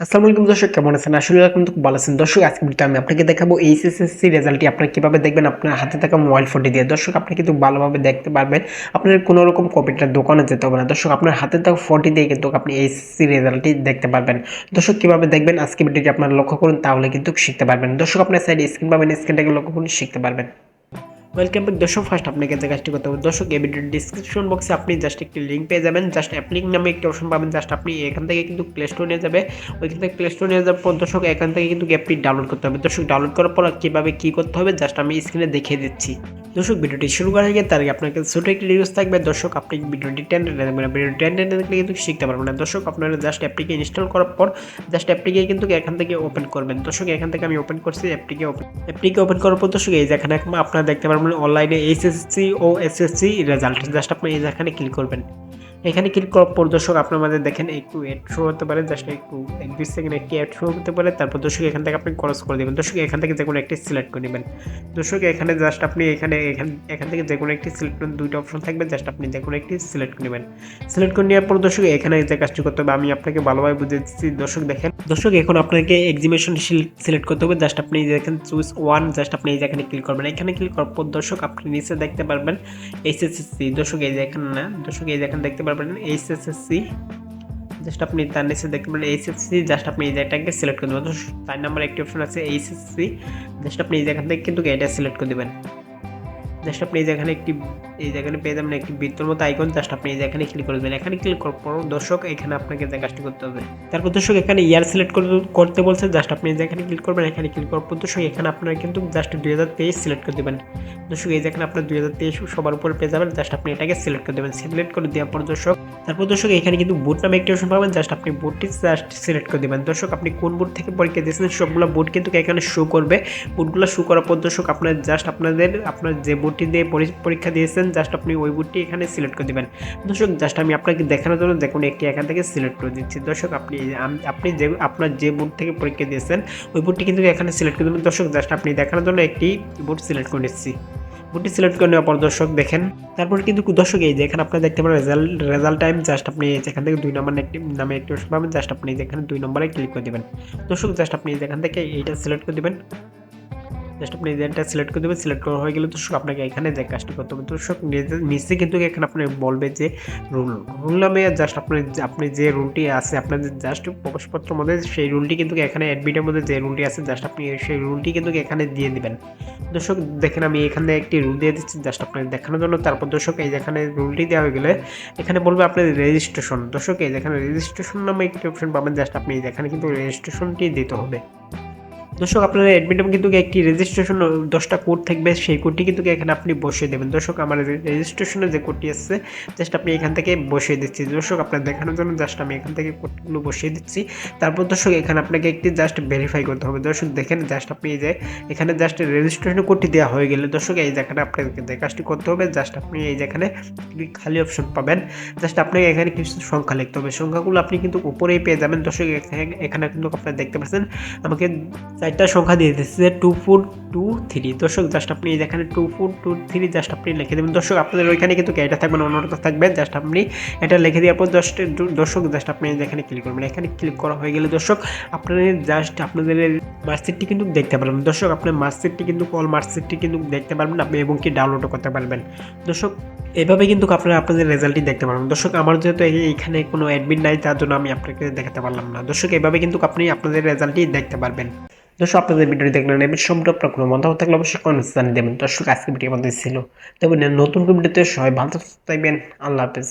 আসসালামু আলাইকুম দর্শক, কেমন আছেন? আসলে কিন্তু খুব ভালো আছেন। দর্শক, আজকে ভিডিওতে আমি আপনাকে দেখাবো এইচএসএসসি রেজাল্টটি আপনারা কীভাবে দেখবেন? আপনার হাতে থাকা মোবাইল ফোনটি দিয়ে। দর্শক, আপনি কিন্তু ভালোভাবে দেখতে পারবেন। আপনার কোনো রকম কম্পিউটার দোকানে যেতে হবে না। দর্শক, আপনার হাতে থাকা ফোনটি দিয়ে কিন্তু আপনি এইচএসসি রেজাল্টটি দেখতে পারবেন। দর্শক, কীভাবে দেখবেন? আজকে ভিডিওটি আপনারা লক্ষ্য করুন, তাহলে কিন্তু শিখতে পারবেন। দর্শক, আপনার সাইডে স্ক্রিন পাবেন স্ক্রিনটাকে লক্ষ্য করুন, শিখতে পারবেন। ওয়েলকাম ব্যাক দর্শক ফার্স্ট আপনাকে যে কাজটি করতে হবে, দর্শক, এই ভিডিওর ডিসক্রিপশন বক্সে আপনি জাস্ট একটি লিঙ্ক পেয়ে যাবেন জাস্ট অ্যাপ্লিক নামে একটি অপশন পাবেন জাস্ট আপনি এখান থেকে কিন্তু প্লে স্টোর নিয়ে যাবে। ওইখান থেকে প্লে স্টোর নিয়ে যাওয়ার পর, দর্শক, এখান থেকে কিন্তু অ্যাপটি ডাউনলোড করতে হবে। দর্শক ডাউনলোড করার পর কীভাবে কী করতে হবে জাস্ট আমি স্ক্রিনে দেখিয়ে দিচ্ছি। দর্শক, ভিডিওটি শুরু করার আগে তার আগে আপনাকে ছোটো একটি রিভিউস থাকবে। দর্শক, আপনি ভিডিওটি টেন টেনে ভিডিও টেন টেনে দেখলে কিন্তু শিখতে পারবেন না। দর্শক, আপনারা জাস্ট অ্যাপটিকে ইনস্টল করার পর জাস্ট অ্যাপটিকে কিন্তু এখান থেকে ওপেন করবেন। দর্শক, এখান থেকে আমি ওপেন করছি অ্যাপটিকে ওপেন অ্যাপটিকে ওপেন করার পর দর্শক, এই যেখানে আপনারা দেখতে পারবেন অনলাইনে এইচএসসি ও এসএসসি রেজাল্ট জাস্ট আপনি এই যেখানে ক্লিক করবেন। এখানে ক্লিক করার পর দর্শক আপনার মাঝে দেখেন একটু এড শো হতে পারে জাস্ট একটু এক দুই সেকেন্ড একটি অ্যাড শো হতে পারে, তারপর দর্শক এখান থেকে আপনি ক্রস করে দেবেন। দর্শক এখান থেকে যে কোনো একটি সিলেক্ট করে নেবেন। দর্শক এখানে জাস্ট আপনি এখানে, এখান এখান থেকে যে কোনো একটি সিলেক্ট করেন, দুইটা অপশন থাকবে জাস্ট আপনি যে কোনো একটি সিলেক্ট করে নেবেন। সিলেক্ট করে নেওয়ার পর দর্শক এখানে যে কাজটি করতে হবে, আমি আপনাকে ভালোভাবে বুঝিয়ে দিচ্ছি। দর্শক দেখেন, দর্শক এখন আপনাকে এক্সিবিশন সিলেক্ট করতে হবে। জাস্ট আপনি দেখেন চুজ ওয়ান জাস্ট আপনি এই যেখানে ক্লিক করবেন। এখানে ক্লিক করার পর দর্শক আপনি নিচে দেখতে পারবেন এইচএসএসসি দর্শক এই দেখেন না, দর্শক এই দেখেন দেখতে পারবেন এইচএসএসসি জাস্ট আপনি তার নিচে দেখতে পারেন এইচএসসি জাস্ট আপনি এই জায়গাটাকে সিলেক্ট করে দেবেন। তার নাম্বার একটি অপশন আছে এইচএসসি জাস্ট আপনি এই জায়গা থেকে কিন্তু এটা সিলেক্ট করে দেবেন। জাস্ট আপনি এই যেখানে একটি এই যেখানে পেয়ে যাবেন একটি বৃত্তর মতো আইকন জাস্ট আপনি এই যেখানে ক্লিক করবেন এখানে ক্লিক করার পর দর্শক, এখানে আপনাকে যে কাজটি করতে হবে। তারপর দর্শক, এখানে ইয়ার সিলেক্ট করতে বলছে জাস্ট আপনি যেখানে ক্লিক করবেন। এখানে ক্লিক করার পর দর্শক, এখানে আপনারা কিন্তু জাস্ট দুই হাজার তেইশ সিলেক্ট করে দেবেন। দর্শক, এই যেখানে আপনার দুই হাজার তেইশ সবার উপরে পেয়ে যাবেন জাস্ট আপনি এটাকে সিলেক্ট করে দেবেন। সিলেক্ট করে দেওয়ার পর দর্শক, তারপর দর্শক, এখানে কিন্তু বুট নামে একটি অপশন পাবেন জাস্ট আপনি বুটটি জাস্ট সিলেক্ট করে দেবেন। দর্শক, আপনি কোন বুট থেকে পরীক্ষা দিয়েছেন, সবগুলো বুট কিন্তু এখানে শো করবে। বুটগুলো শো করার পর দর্শক, আপনার জাস্ট আপনাদের, আপনার যে বুটটি দিয়ে পরীক্ষা দিয়েছেন জাস্ট আপনি ওই বুটটি এখানে সিলেক্ট করে দেবেন। দর্শক জাস্ট আমি আপনাকে দেখানোর জন্য কোনো একটি এখান থেকে সিলেক্ট করে দিচ্ছি। দর্শক, আপনি আপনি যে, আপনার যে বুট থেকে পরীক্ষা দিয়েছেন, ওই বুটটি কিন্তু এখানে সিলেক্ট করে দেবেন। দর্শক জাস্ট আপনি দেখানোর জন্য একটি বুট সিলেক্ট করে নিচ্ছি। বুটটি সিলেক্ট করে নেওয়ার পর দর্শক, দেখেন, তারপর কিন্তু দর্শক, এই যে এখানে আপনারা দেখতে পারেন রেজাল্ট রেজাল্ট টাইম জাস্ট আপনি যেখান থেকে দুই নম্বর একটি নামে একটি অপশন পাবেন জাস্ট আপনি যেখানে দুই নম্বরে ক্লিক করে দেবেন। দর্শক জাস্ট আপনি যেখান থেকে এইটা সিলেক্ট করে দেবেন জাস্ট আপনি এটা সিলেক্ট করে দেবেন সিলেক্ট করা হয়ে গেলে দর্শক আপনাকে এখানে যে কাজটি করতে হবে। দর্শক নিচে কিন্তু এখানে আপনি বলবে যে রুল রুল নামে জাস্ট আপনি আপনি যে রুলটি আছে আপনাদের জাস্ট প্রবেশপত্রের মধ্যে সেই রুলটি কিন্তু এখানে অ্যাডমিটের মধ্যে যে রুলটি আছে জাস্ট আপনি সেই রুলটি কিন্তু এখানে দিয়ে দিবেন। দর্শক, দেখেন আমি এখানে একটি রুল দিয়ে দিচ্ছি জাস্ট আপনাকে দেখানোর জন্য। তারপর দর্শক, এই যেখানে রুলটি দেওয়া হয়ে গেলে, এখানে বলবে আপনার রেজিস্ট্রেশন দর্শক, এই যেখানে রেজিস্ট্রেশন নামে একটি অপশন পাবেন জাস্ট আপনি যেখানে কিন্তু রেজিস্ট্রেশনটি দিতে হবে। দর্শক, আপনার অ্যাডমিটে কিন্তু একটি রেজিস্ট্রেশন দশটা কোড থাকবে, সেই কোডটি কিন্তু এখানে আপনি বসিয়ে দেবেন। দর্শক, আমার রেজিস্ট্রেশনের যে কোডটি আসছে জাস্ট আপনি এখান থেকে বসিয়ে দিচ্ছি। দর্শক, আপনার দেখানোর জন্য জাস্ট আমি এখান থেকে কোডগুলো বসিয়ে দিচ্ছি। তারপর দর্শক, এখানে আপনাকে একটি জাস্ট ভেরিফাই করতে হবে। দর্শক, দেখেন জাস্ট আপনি যে, এখানে জাস্ট রেজিস্ট্রেশন কোডটি দেওয়া হয়ে গেলে দর্শক, এই জায়গাটা আপনাকে যে কাজটি করতে হবে জাস্ট আপনি এই যেখানে খালি অপশন পাবেন। জাস্ট আপনাকে এখানে কিছু সংখ্যা লিখতে হবে। সংখ্যাগুলো আপনি কিন্তু উপরেই পেয়ে যাবেন। দর্শক এখানে কিন্তু আপনারা দেখতে পাচ্ছেন, আমাকে চারটা সংখ্যা দিয়ে দিচ্ছে টু ফোর টু থ্রি দর্শক জাস্ট আপনি যেখানে two four two three just আপনি লিখে দেবেন। দর্শক, আপনাদের ওইখানে কিন্তু এটা থাকবে না, অন্যটা থাকবে। জাস্ট আপনি এটা লিখে দেওয়ার পর জাস্ট দর্শক জাস্ট আপনি যেখানে ক্লিক করবেন। এখানে ক্লিক করা হয়ে গেলে দর্শক আপনাদের জাস্ট আপনাদের মার্কশিটটি কিন্তু দেখতে পারবেন। দর্শক, আপনার মার্কশিটটি কিন্তু কল মার্কশিটটি কিন্তু দেখতে পারবেন আপনি এবং কি ডাউনলোডও করতে পারবেন। দর্শক, এভাবে কিন্তু আপনারা আপনাদের রেজাল্টটি দেখতে পারবেন। দর্শক, আমার যেহেতু এখানে কোনো অ্যাডমিট নাই, তার জন্য আমি আপনাকে দেখাতে পারলাম না। দর্শক, এভাবে কিন্তু আপনি আপনাদের রেজাল্টটি দেখতে পারবেন। দর্শক আপনাদের ভিডিওটি দেখলেন এবার সম্পর্কে আপনার কোনো মতামত থাকলে অবশ্যই কমেন্টস জানিয়ে দেবেন। দর্শক আজকে ভিডিও আমাদের ছিল। তবে নতুন ভিডিওতে সবাই ভালো থাকবেন। আল্লাহ হাফেজ।